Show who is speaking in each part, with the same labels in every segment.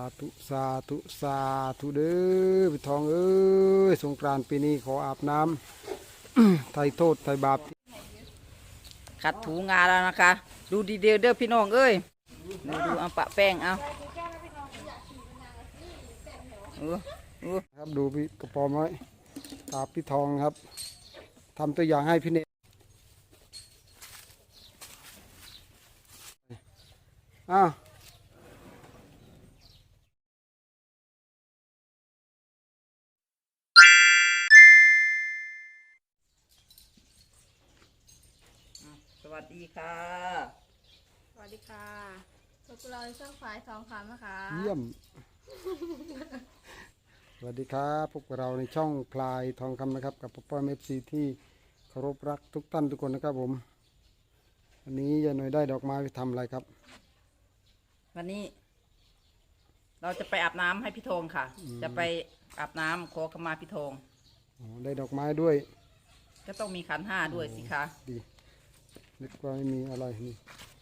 Speaker 1: าธุสาธุสาธุเด้อพี่ทองเอ้ยสงกรานต์ปีนี้ขออาบน้ำไถ่โทษไถ่บาป
Speaker 2: ขัดถูงาแล้วนะคะ ดูดีเดียวเด้อพี่น้องเอ้ยดูดูเอาปะแป้งเอาเออเออ
Speaker 1: ครับดูพี่กระปอมไว้ตาพี่ทองครับทำตัวอย่างให้พี่เนตอ้าว
Speaker 2: สวัสดีค่ะ
Speaker 3: พวกเราช่องฝ่ายทองคำนะคะ
Speaker 1: เยี่ยม สวัสดีครับพวกเราในช่องพลายทองคำนะครับ กับพ่อป้อมเอฟซีที่เคารพรักทุกท่านทุกคนนะครับผมวันนี้ยายหน่อยได้ดอกไม้ไปทำอะไรครับ
Speaker 2: วันนี้ เราจะไปอาบน้ำให้พี่ธงค่ะ จะไปอาบน้ำขอขมาพี่ธง
Speaker 1: อ๋อได้ดอกไม้ด้วย
Speaker 2: ก็ต้องมีขันห้าด้วยสิคะ
Speaker 1: ดี นึกว่าไม่มีอะไรนี่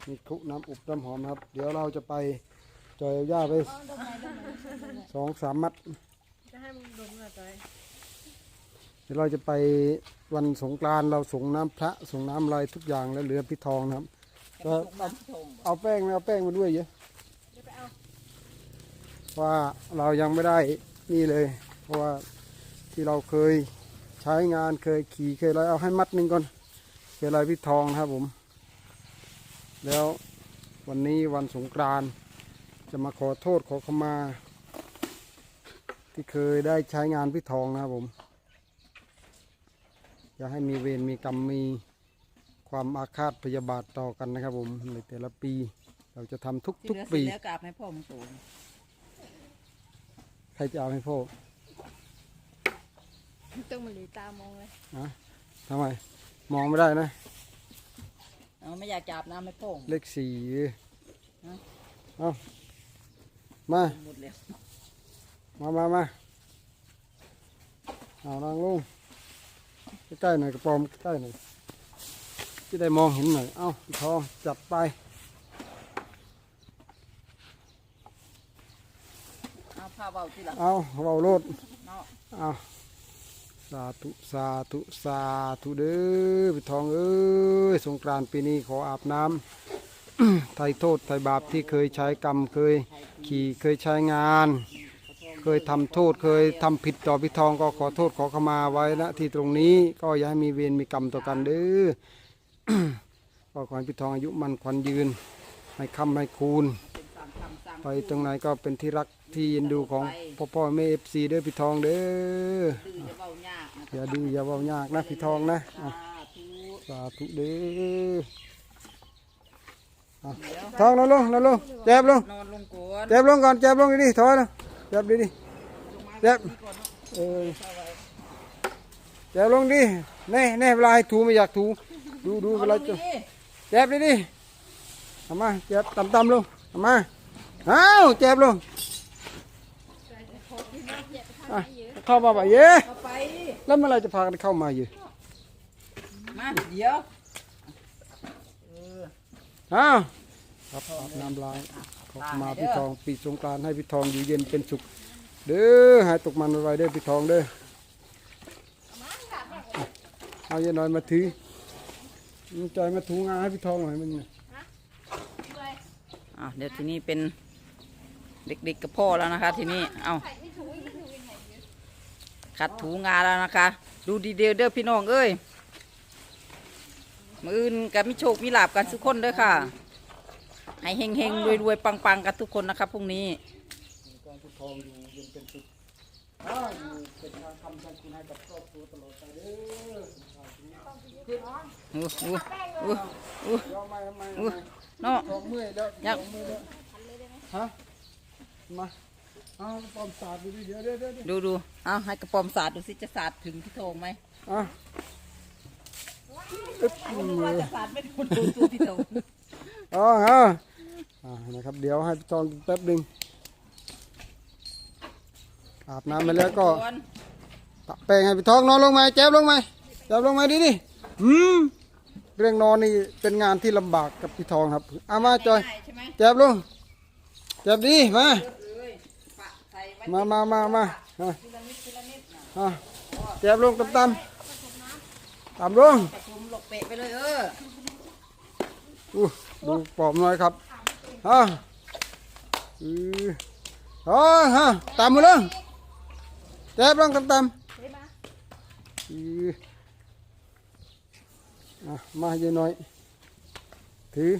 Speaker 1: มีคลุน้ำอุบน้ำหอมนะครับ เดี๋ยวเราจะไปจอยเอาหญ้าไปสองสามมัด
Speaker 3: จะให้มึงดมหน่อยจอย
Speaker 1: เดี๋ยวเราจะไปวันสงกรานต์เราส่งน้ำพระส่งน้ำอะไรทุกอย่างแล้วเหลือพี่ทองนะครับก็
Speaker 2: ส่งน้ำพี่ธง
Speaker 1: เอาแป้งไหมเอาแป้งมาด้วยเยอะว่าเรายังไม่ได้นี่เลย เพราะว่าที่เราเคยใช้งานเคยขี่เคยอะไรเอาให้มัดหนึ่งก่อน เคยอะไรพี่ทองนะครับผม แล้ววันนี้วันสงกรานต์จะมาขอโทษขอขมา ที่เคยได้ใช้งานพี่ทองนะครับผมอย่าให้มีเวรมีกรรมมีความอาฆาตพยาบาทต่อกันนะครับผมในแต่ละปี เราจะทำทุก
Speaker 2: ที่
Speaker 1: ทุก
Speaker 2: เหลือเสร็
Speaker 1: ปี
Speaker 2: จแล้วกราบให้พ่อมึงตูน
Speaker 1: ใครจะเอาให้พ่อ
Speaker 3: ต้องมาหลีตามองเลย
Speaker 1: นะทำไม มองไม่ได้นะ
Speaker 2: เอาไม่อยากจะอาบน้ำให้พ่อ
Speaker 1: เลขสี่
Speaker 2: ฮะ
Speaker 1: เอามา
Speaker 2: หมดแล้ว
Speaker 1: มามามาเอานางลุงใกล้ๆหน่อยกระปอมใกล้ๆหน่อยจะได้มองเห็นหน่อย เอาพี่ทองจัดไป
Speaker 2: เอาผ้าเบาที่หลัง
Speaker 1: เอาเราโลด
Speaker 2: เนาะ
Speaker 1: เอา สาธุสาธุสาธุเด้อพี่ทองเอ้ยสงกรานต์ปีนี้ขออาบน้ำ ไถ่โทษไถ่บาปที่เคยใช้กรรมเคยขี่เคยใช้งาน เคยทำโทษเคยทำผิดต่อพี่ทองก็ขอโทษขอขมาไว้ณที่ตรงนี้ก็อย่าให้มีเวรมีกรรมต่อกันเด้อ ก็ขอให้พี่ทองอายุมันขวัญยืนให้คำให้คูณ
Speaker 2: เป็น
Speaker 1: ไปตรงไหนก็เป็นที่รัก ที่ยินดูของพ่อพ่อแม่เอฟซีเด้อพี่ทองเด้อ
Speaker 2: ดื้อจะเบายากนะ
Speaker 1: อย่าดื้ออย่าเว้ายากนะพี่ทองนะ
Speaker 2: สา
Speaker 1: อะ
Speaker 2: ธุ
Speaker 1: สาธุเด้ออะ
Speaker 2: เดี๋ยว
Speaker 1: ทองนอนลงนอนลงเจ็บลง
Speaker 2: นอนลงก่อน
Speaker 1: เจ็บลงก่อนเจ็บลงดิถอยนะเจ็บดิดิเจ็บเออเจ็บลงดิแน่แน่เวลาให้ถูไม่อยากถูดูดูเวลาจะเจ็บดิดิทำมาเจ็บต่ำๆลงทำมาอ้าวเจ็บลง อะเข้ามาบ่ะเย้
Speaker 2: เอาไป
Speaker 1: แล้วเมื่อไหรจะพากันเข้ามาอยู่
Speaker 2: มาเดี๋ยวเออ
Speaker 1: อ้าวครับอาบน้ำล้างขอขมาพี่ทองปีสงกรานต์ให้พี่ทองอยู่เย็นเป็นสุข เด้อหายตกมันไวๆเด้อพี่ทองเด้อเอาเย็นหน่อยมาถือมึงจอยมาถูงานให้พี่ทองหน่อยมึงเนี่ย
Speaker 2: อะเดี๋ยวทีนี้เป็นเด็กๆกับพ่อแล้วนะคะ ทีนี้เอา ขัดถูงาแล้วนะคะ ดูดีเดียวเด้อพี่น้องเอ้ยมืออื่นกับมิโชคมีลาบกันทุกคนเด้อค่ะ ให้เฮงเฮงรวยรวยๆปังกันทุกคนนะครับพรุ่งนี้
Speaker 1: การพี่ทองอยู่เย็นเป็นสุขอ้าวอยู่เป็นทางทำทางคุณให้กับครอบครัวตลอดไปเด้อ
Speaker 2: อู้อู้อู้อู้
Speaker 1: อมไหมทำไม
Speaker 2: อู้เนาะ
Speaker 1: อยแล้ว
Speaker 2: ยัก
Speaker 1: ทองเมื่อยแล้วฮะมา เอาปอมสาดดูดิเดี๋ยวเดี๋ยวเดี๋ยวเดี๋ยว
Speaker 2: ดูดูเอาให้กระปอมสาดดูสิจะสาดถึงพี่โทงไหม
Speaker 1: อะอึ๊บ
Speaker 2: ว่าจะสาดไม่โดนตัวพี่โทง
Speaker 1: อ๋อฮะอ่านะครับ เดี๋ยวให้พี่ทองแป๊บหนึ่งอาบน้ำไปแล้วก็ปะแป้งให้พี่ทองนอนลงมาแจ๊บลงมาแจ๊บลงมาดิดิอืมเรื่องนอนนี่เป็นงานที่ลำบากกับพี่ทองครับเอามาจอย
Speaker 2: ใช่ไหม
Speaker 1: แจ๊บลงแจ๊บดีมา มามามามาฮะ
Speaker 2: ทีละนิดทีละนิดนะ
Speaker 1: ฮะแก็บลงต่ำๆต่ำลง
Speaker 2: ผสมหลกเปะไปเลยเออ
Speaker 1: อู้ดูปอบหน่อยครับฮะอืออ๋อฮะตามมือเลยแก็บลงต่ำๆอืออะมาเยอะหน่อยถือ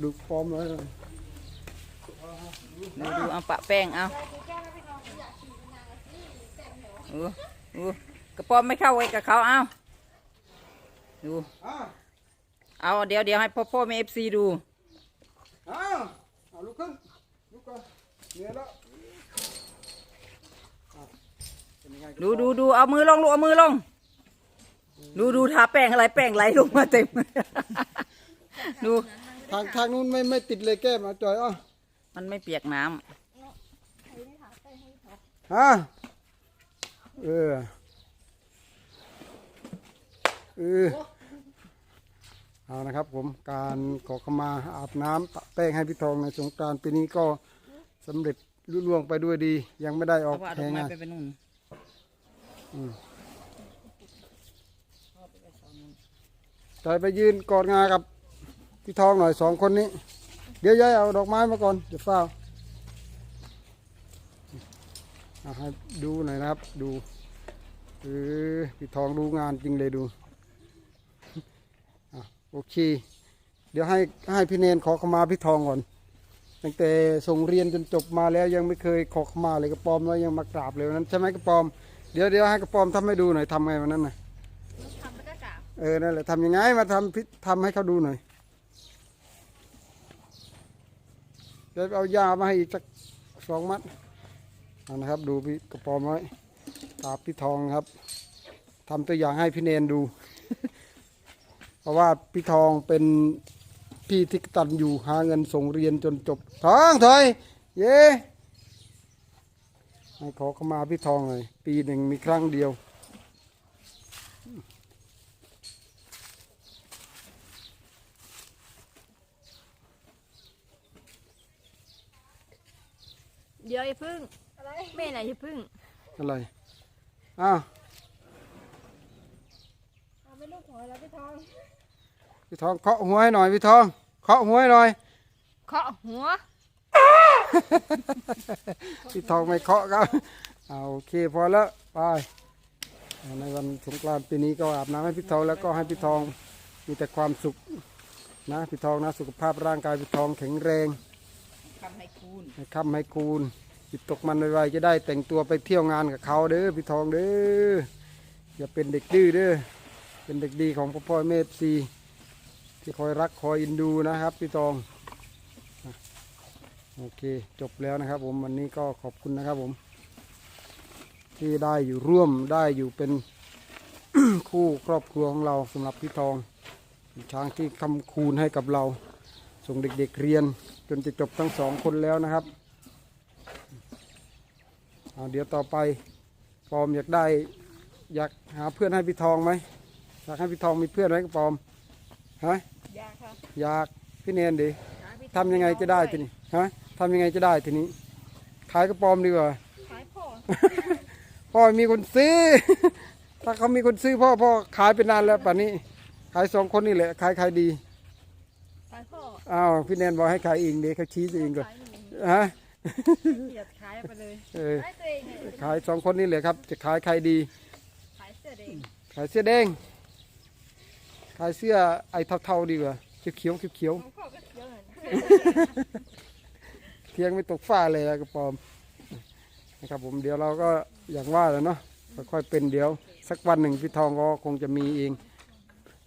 Speaker 1: ดูปอมหน่อย
Speaker 2: ดูดูเอาปะแป้งเอาเออเออกระป๋อมไม่เข้าไว้กับเขาเอาดู
Speaker 1: อะ
Speaker 2: เอาเดี๋ยวเดี๋ยวให้พ่อพ่อแม่เอฟซีดู
Speaker 1: อะเอาลุกขึ้นลุกก่อนเหนื่อยแล้วอะเป็นยังไงกัน
Speaker 2: ดูดูดูเอามือลงลูกเอามือลง ดูดูทาแป้งอะไรแป้งไหลลงมาเต็ม ดู
Speaker 1: ทางทางนู้นไม่ไม่ติดเลยแก้มเอาจ่อยอะ
Speaker 2: มันไม่เปียกน้ำ
Speaker 1: ฮะเออ เออ เอานะครับผม การขอขมาอาบน้ำปะแป้งให้พี่ทองในสงกรานต์ปีนี้ก็สำเร็จลุล่วงไปด้วยดี ยังไม่ได้ออ
Speaker 2: เอา
Speaker 1: ก
Speaker 2: ว่า
Speaker 1: แท
Speaker 2: ดอก
Speaker 1: ง
Speaker 2: ไม้
Speaker 1: งาน
Speaker 2: ไปไปนู่น
Speaker 1: จอยไปยืนกอดงากับพี่ทองหน่อยสองคนนี้ เดี๋ยวยายเอาดอกไม้มาก่อนเดี๋ยวเฝ้าเอาให้ดูหน่อยนะครับ ดูเออพี่ทองดูงานจริงเลยดูอะโอเค เดี๋ยวให้ให้พี่เนนขอขมาพี่ทองก่อนตั้งแต่ส่งเรียนจนจบมาแล้วยังไม่เคยขอขมาเลยกระปอมแล้วยังมากราบเลยวันนั้นใช่ไหมกระปอมเดี๋ยวเดี๋ยวให้กระปอมทำให้ดูหน่อยทำไงวันนั้นน่ะ
Speaker 3: ทำแล้วก็กราบ
Speaker 1: เออนั่นแหละทำยังไงมาทำพิทำให้เขาดูหน่อย เดี๋ยวเอายามาให้อีกสักสองมัดนะครับ ดูพี่กระปอมไว้ตาพี่ทองครับทำตัวอย่างให้พี่เนนดู เพราะว่าพี่ทองเป็นพี่ที่ตันอยู่หาเงินส่งเรียนจนจบทองถอยเย่ให้ขอเข้ามาพี่ทองเลยปีหนึ่งมีครั้งเดียว
Speaker 3: เดี๋ยวอย่าพึ่งอะไรแม่ไหนอย่าพึ่ง
Speaker 1: อะไรอ้าว
Speaker 3: เอาไม่ลูกหัวแล้วพี่ทอง
Speaker 1: พี่ทองเคาะหัวให้หน่อยพี่ทองเคาะหัวให้หน่อย
Speaker 3: เคาะหัว
Speaker 1: พี่ทองไม่เคาะครับเอาโอเคพอแล้วไปในวันสงกรานต์ปีนี้ก็อาบน้ำให้พี่ทองแล้วก็ให้พี่ทองมีแต่ความสุขนะพี่ทองนะสุขภาพร่างกายพี่ทองแข็งแรง
Speaker 2: ทำให้คูณ
Speaker 1: ให้ค่ำให้คูณจิตตกมันไวๆจะได้แต่งตัวไปเที่ยวงานกับเขาเด้อพี่ทองเด้ออย่าเป็นเด็กดื้อเด้อเป็นเด็กดีของพ่อพ่อแม่ซีที่คอยรักคอยอินดูนะครับพี่ทองโอเคจบแล้วนะครับ ผมวันนี้ก็ขอบคุณนะครับผม ที่ได้อยู่ร่วมได้อยู่เป็นคู่ครอบครัวของเราสำหรับพี่ทองช้างที่คำคูณให้กับเรา ส่งเด็กๆเรียนจนจะจบทั้งสองคนแล้วนะครับเอาเดี๋ยวต่อไปปอมอยากได้อยากหาเพื่อนให้พี่ทองไหมอยากให้พี่ทองมีเพื่อนไหมกับปอมฮะ
Speaker 3: ยากค่ะ
Speaker 1: อยากพี่เนนดิทำยังไงจะได้ทีนี้ฮะทำยังไงจะได้ทีนี้ ขายกระปอมดีกว่า
Speaker 3: ขายพ่อ
Speaker 1: พ่อมีคนซื้อ ถ้าเขามีคนซื้อพ่อพ่อขายไปนานแล้วป่านนี้ ขายสองคนนี่แหละขายขายดี
Speaker 3: ขายพ่ อ
Speaker 1: อ้าวพี่แนนบอกให้ขายเองเดี๋ยวเขาชี้ตัวเองก่อน
Speaker 3: ขายหนู
Speaker 1: ฮะ
Speaker 3: เกลียดขายไปเลย
Speaker 1: เออ
Speaker 3: ขายตัวเองเนี่ย
Speaker 1: ขายสองคนนี่แหละครับ จะขายใครดี
Speaker 3: ขายเสื้อเด็ก
Speaker 1: ขายเสื้อแดง ขายเสื้อไอ้เท่าๆดีกว่าเขียวๆเขียว
Speaker 3: ของพ่อก็เยอะเหมือนกัน
Speaker 1: ๆเทียงไม่ตกฟ้าเลยอะกระปอมนะครับผมเดี๋ยวเราก็อย่างว่าแหล้วเนาะค่อยๆเป็นเดี๋ยว สักวันหนึ่งพี่ทองก็คงจะมีเอง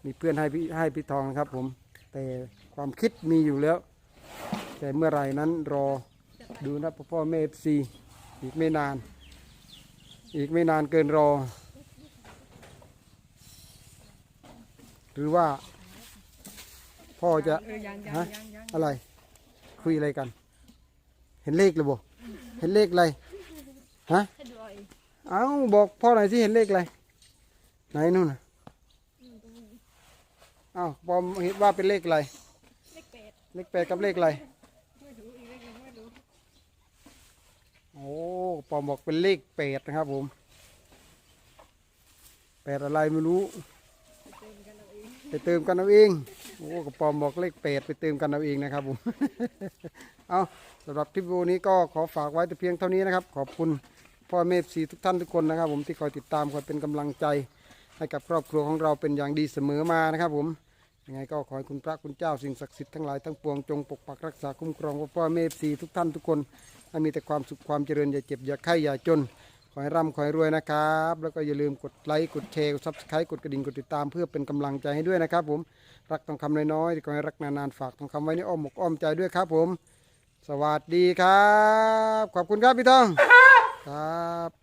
Speaker 1: มีเพื่อนให้พี่ให้พี่ทองนะครับผมแต่ ความคิดมีอยู่แล้ว แต่เมื่อไหร่นั้นรอดูนะพ่อพ่อแม่ซีอีกไม่นาน อีกไม่นานเกินรอ หรือว่า พ่อจะ
Speaker 3: ออยังยัง
Speaker 1: ฮะอะไร คุยอะไรกัน เห็นเลขหรือบ่เห็นเลขอะไรฮะ
Speaker 3: เอ้า
Speaker 1: บอกพ่อหน่อยสิเห็นเลขอะไรไหนนู่นนะอ้าวปอมเห็นว่าเป็นเลขอะไร
Speaker 3: เลขแปด
Speaker 1: กับเลขอะไรโอ้ปอมบอกเป็นเลขแปดนะครับผมแปดอะไรไม่รู้ ไปเติมกันเอาเอง โอ้กระปอมบอกเลขแปดไปเติมกันเอาเองนะครับผม เอาสำหรับคลิปวิดีโอนี้ก็ขอฝากไว้แต่เพียงเท่านี้นะครับ ขอบคุณพ่อเมฟซีทุกท่านทุกคนนะครับ ผมที่คอยติดตามคอยเป็นกำลังใจ ให้กับครอบครัวของเราเป็นอย่างดีเสมอมานะครับผม ยังไงก็ขอให้คุณพระคุณเจ้าสิ่งศักดิ์สิทธิ์ทั้งหลายทั้งปวงจงปกปักรักษาคุ้มครองพ่อแม่สีทุกท่านทุกคนให้มีแต่ความสุขความเจริญอย่าเจ็บอย่าไข้อย่าจน ขอให้ร่ำขอให้รวยนะครับ แล้วก็อย่าลืมกดไลค์กดแชร์กดซับสไครต์กดกระดิ่งกดติดตามเพื่อเป็นกำลังใจให้ด้วยนะครับผมรักทองคำน้อยๆขอให้รักนานๆฝากทองคำไว้ในอ้อมอกอ้อมใจด้วยครับผม สวัสดีครับ ขอบคุณครับพี่ทองครับ